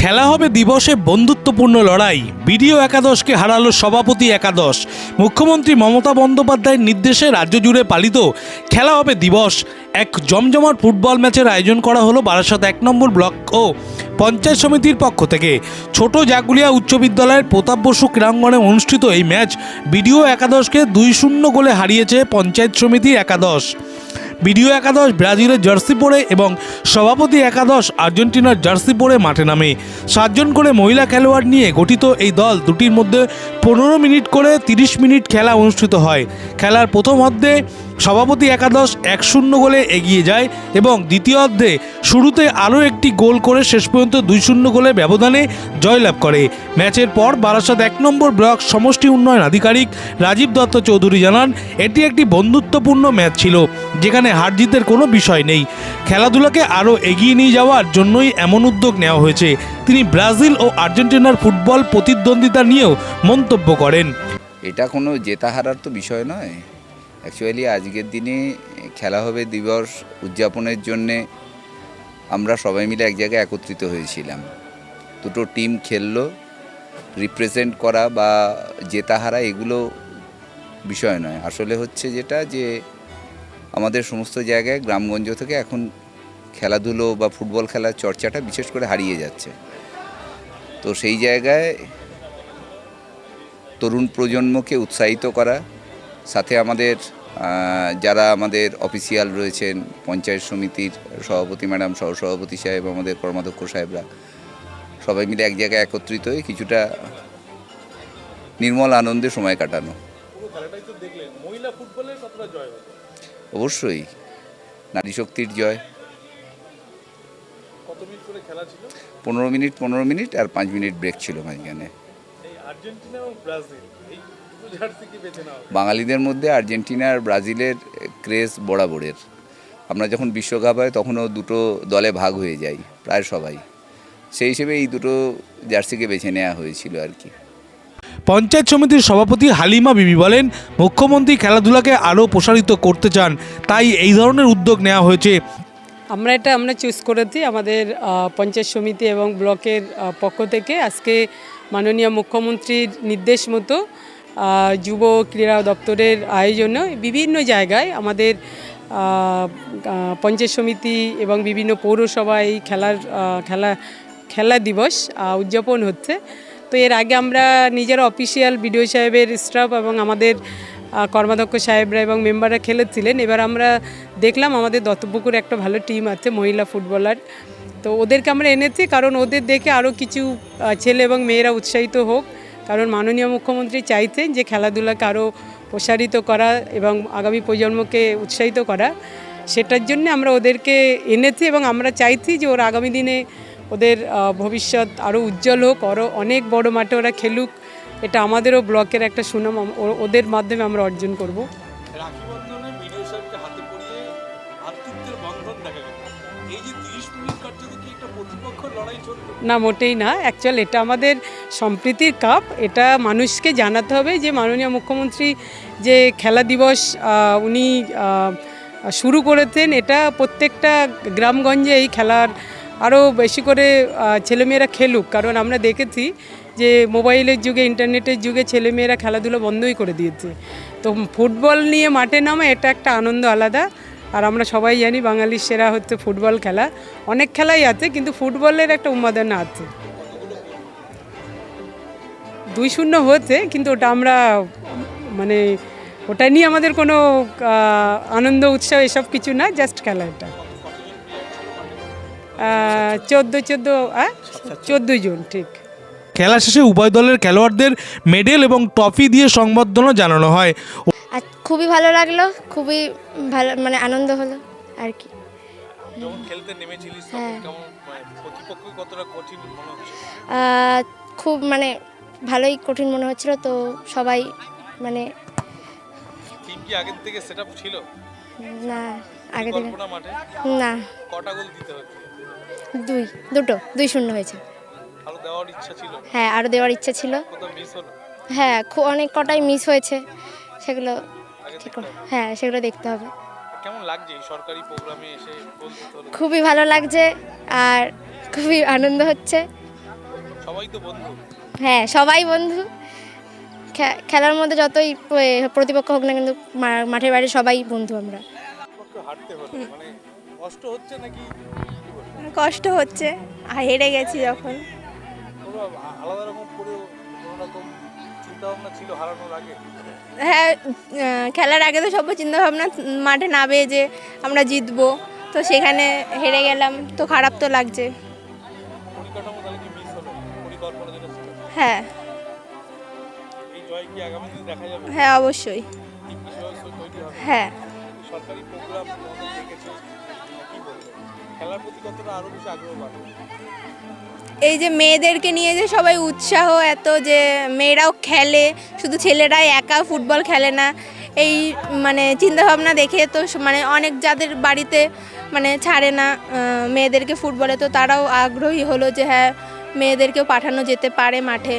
খেলা হবে দিবসে বন্ধুত্বপূর্ণ লড়াই। বিডিও একাদশকে হারালো সভাপতি একাদশ। মুখ্যমন্ত্রী মমতা বন্দ্যোপাধ্যায়ের নির্দেশে রাজ্য জুড়ে পালিত খেলা হবে দিবস। এক জমজমাট ফুটবল ম্যাচের আয়োজন করা হলো বারাসাত এক নম্বর ব্লক ও পঞ্চায়েত সমিতির পক্ষ থেকে। ছোট জাগুলিয়া উচ্চ বিদ্যালয়ের প্রতাপ বসু ক্রীড়াঙ্গনে অনুষ্ঠিত এই ম্যাচ বিডিও একাদশকে দুই শূন্য গোলে হারিয়েছে পঞ্চায়েত সমিতির একাদশ। বিডিও একাদশ ব্রাজিলের জার্সি পরে এবং সভাপতি একাদশ আর্জেন্টিনার জার্সি পরে মাঠে নামে। সাতজন করে মহিলা খেলোয়াড় নিয়ে গঠিত এই দল দুটির মধ্যে পনেরো মিনিট করে তিরিশ মিনিট খেলা অনুষ্ঠিত হয়। খেলার প্রথম অর্ধে সভাপতি একাদশ এক শূন্য গোলে এগিয়ে যায় এবং দ্বিতীয় অর্ধে শুরুতে আরও একটি গোল করে শেষ পর্যন্ত দুই শূন্য গোলে ব্যবধানে জয়লাভ করে। ম্যাচের পর বারাসাত এক নম্বর ব্লক সমষ্টি উন্নয়ন আধিকারিক রাজীব দত্ত চৌধুরী জানান, এটি একটি বন্ধুত্বপূর্ণ ম্যাচ ছিল, যেখানে হার জিতের কোনো বিষয় নেই। খেলাধুলাকে আরও এগিয়ে নিয়ে যাওয়ার জন্যই এমন উদ্যোগ নেওয়া হয়েছে। তিনি ব্রাজিল ও আর্জেন্টিনার ফুটবল প্রতিদ্বন্দ্বিতা নিয়েও মন্তব্য করেন। এটা কোনো জেতা হারার তো বিষয় নয়। অ্যাকচুয়ালি আজকের দিনে খেলা হবে দিবস উদযাপনের জন্যে আমরা সবাই মিলে এক জায়গায় একত্রিত হয়েছিলাম। দুটো টিম খেললো রিপ্রেজেন্ট করা বা জেতা হারা এগুলো বিষয় নয়। আসলে হচ্ছে যেটা যে, আমাদের সমস্ত জায়গায় গ্রামগঞ্জ থেকে এখন খেলাধুলো বা ফুটবল খেলার চর্চাটা বিশেষ করে হারিয়ে যাচ্ছে। তো সেই জায়গায় তরুণ প্রজন্মকে উৎসাহিত করা সাথে আমাদের যারা আমাদের অফিসিয়াল রয়েছেন, পঞ্চায়েত সমিতির সভাপতি ম্যাডাম, সহসভাপতি সাহেব, আমাদের কর্মাধ্যক্ষ সাহেবরা, সবাই মিলে এক জায়গায় একত্রিত হয়ে কিছুটা নির্মল আনন্দে সময় কাটানো। অবশ্যই, নারী শক্তির জয়। পনেরো মিনিট পনেরো মিনিট আর পাঁচ মিনিট ব্রেক ছিল মাঝখানে। বাঙালিদের মধ্যে আর্জেন্টিনা আর ব্রাজিলের ক্রেজ বরাবরের। আমরা যখন বিশ্বকাপ হয় তখনও দুটো দলে ভাগ হয়ে যাই প্রায় সবাই। সেই হিসেবে এই দুটো জার্সিকে বেছে নেওয়া হয়েছিল আর কি। পঞ্চায়েত সমিতির সভাপতি হালিমা বিবি বলেন মুখ্যমন্ত্রী খেলাধুলাকে আরও প্রসারিত করতে চান তাই এই ধরনের উদ্যোগ নেওয়া হয়েছে। আমরা এটা আমরা চুজ করেছি আমাদের পঞ্চায়েত সমিতি এবং ব্লকের পক্ষ থেকে। আজকে মাননীয় মুখ্যমন্ত্রীর নির্দেশ মতো যুব ক্রীড়া দপ্তরের আয়োজনে বিভিন্ন জায়গায় আমাদের পঞ্চায়েত সমিতি এবং বিভিন্ন পৌরসভায় এই খেলার খেলা খেলা দিবস উদযাপন হচ্ছে। তো এর আগে আমরা নিজেরা অফিসিয়াল বিডিও সাহেবের স্টাফ এবং আমাদের কর্মাধ্যক্ষ সাহেবরা এবং মেম্বাররা খেলেছিলেন। এবার আমরা দেখলাম আমাদের দত্তপুকুর একটা ভালো টিম আছে, মহিলা ফুটবলার তো ওদেরকে আমরা এনেছি কারণ ওদের দেখে আরও কিছু ছেলে এবং মেয়েরা উৎসাহিত হোক। কারণ মাননীয় মুখ্যমন্ত্রী চাইতেন যে খেলাধুলাকে আরও প্রসারিত করা এবং আগামী প্রজন্মকে উৎসাহিত করা। সেটার জন্য আমরা ওদেরকে এনেছি এবং আমরা চাইছি যে ওরা আগামী দিনে ওদের ভবিষ্যৎ আরও উজ্জ্বল হোক, আরও অনেক বড় মাঠে ওরা খেলুক। এটা আমাদেরও ব্লকের একটা সুনাম ওদের মাধ্যমে আমরা অর্জন করব। বন্ধনে দেখা গেল। না, মোটেই না। অ্যাকচুয়াল এটা আমাদের সম্প্রীতির কাপ। এটা মানুষকে জানাতে হবে যে, মাননীয় মুখ্যমন্ত্রী যে খেলা দিবস উনি শুরু করেছেন, এটা প্রত্যেকটা গ্রামগঞ্জে এই খেলার আরও বেশি করে ছেলেমেয়েরা খেলুক। কারণ আমরা দেখেছি যে, মোবাইলের যুগে, ইন্টারনেটের যুগে ছেলেমেয়েরা খেলাধুলো বন্ধই করে দিয়েছে। তো ফুটবল নিয়ে মাঠে নামা, এটা একটা আনন্দ আলাদা। আর আমরা সবাই জানি বাঙালির সেরা হচ্ছে ফুটবল খেলা। অনেক খেলাই আছে, কিন্তু ফুটবলের একটা উন্মাদনা আছে। দুই শূন্য হচ্ছে কিন্তু ওটা আমরা মানে ওটা নিয়ে আমাদের কোনো আনন্দ, উৎসাহ এসব কিছু না জাস্ট খেলা এটা। চোদ্দ চোদ্দ চোদ্দ জন, ঠিক। খেলা শেষে উভয় দলের খেলোয়াড়দের মেডেল এবং ট্রফি দিয়ে সংবর্ধনা জানানো হয়। খুবই ভালো লাগল খুবই ভালো মানে আনন্দ হলো আর কি। খেলতে নেমেছিলিস হ্যাঁ। কতটা কঠিন মনে খুব মানে ভালোই কঠিন মনে হচ্ছিল তো সবাই মানে টিম কি আগের থেকে সেটআপ ছিল? না আগে থেকে না। কটা গোল দিতে হচ্ছে দুই দুটো দুই শূন্য হয়েছে। আরও দেওয়ার ইচ্ছা ছিল? হ্যাঁ আরও দেওয়ার ইচ্ছা ছিল। হ্যাঁ অনেক কটাই মিস হয়েছে সেগুলো ঠিক হ্যাঁ সেগুলো দেখতে হবে। কেমন লাগছে এই সরকারি প্রোগ্রামে এসে খুবই ভালো লাগছে আর খুবই আনন্দ হচ্ছে। সবাই তো বন্ধু। হ্যাঁ সবাই বন্ধু। খে- খেলার মধ্যে যতই প্রতিপক্ষ হোক না কিন্তু মা- মাঠের বাইরে সবাই বন্ধু আমরা। মানে কষ্ট হচ্ছে নাকি কষ্ট হচ্ছে আর হেরে গেছি যখন। আলাদা রকম করে কোনো রকম চিন্তা ভাবনা ছিল হারানোর আগে? হ্যাঁ খেলার আগে তো সব চিন্তা ভাবনা মাঠে নামে যে আমরা জিতবো। তো সেখানে হেরে গেলাম তো খারাপ তো লাগছে। হ্যাঁ। হ্যাঁ অবশ্যই। হ্যাঁ। সরকারি প্রোগ্রাম খেলার প্রতি কতটা আরও বেশি আগ্রহ বাড়বে এই যে মেয়েদেরকে নিয়ে যে সবাই উৎসাহ, এত যে মেয়েরাও খেলে, শুধু ছেলেরাই একা ফুটবল খেলে না, এই মানে চিন্তাভাবনা দেখে তো মানে অনেক যাদের বাড়িতে মানে ছাড়ে না মেয়েদেরকে ফুটবলে, তো তারাও আগ্রহী হলো যে হ্যাঁ মেয়েদেরকেও পাঠানো যেতে পারে মাঠে।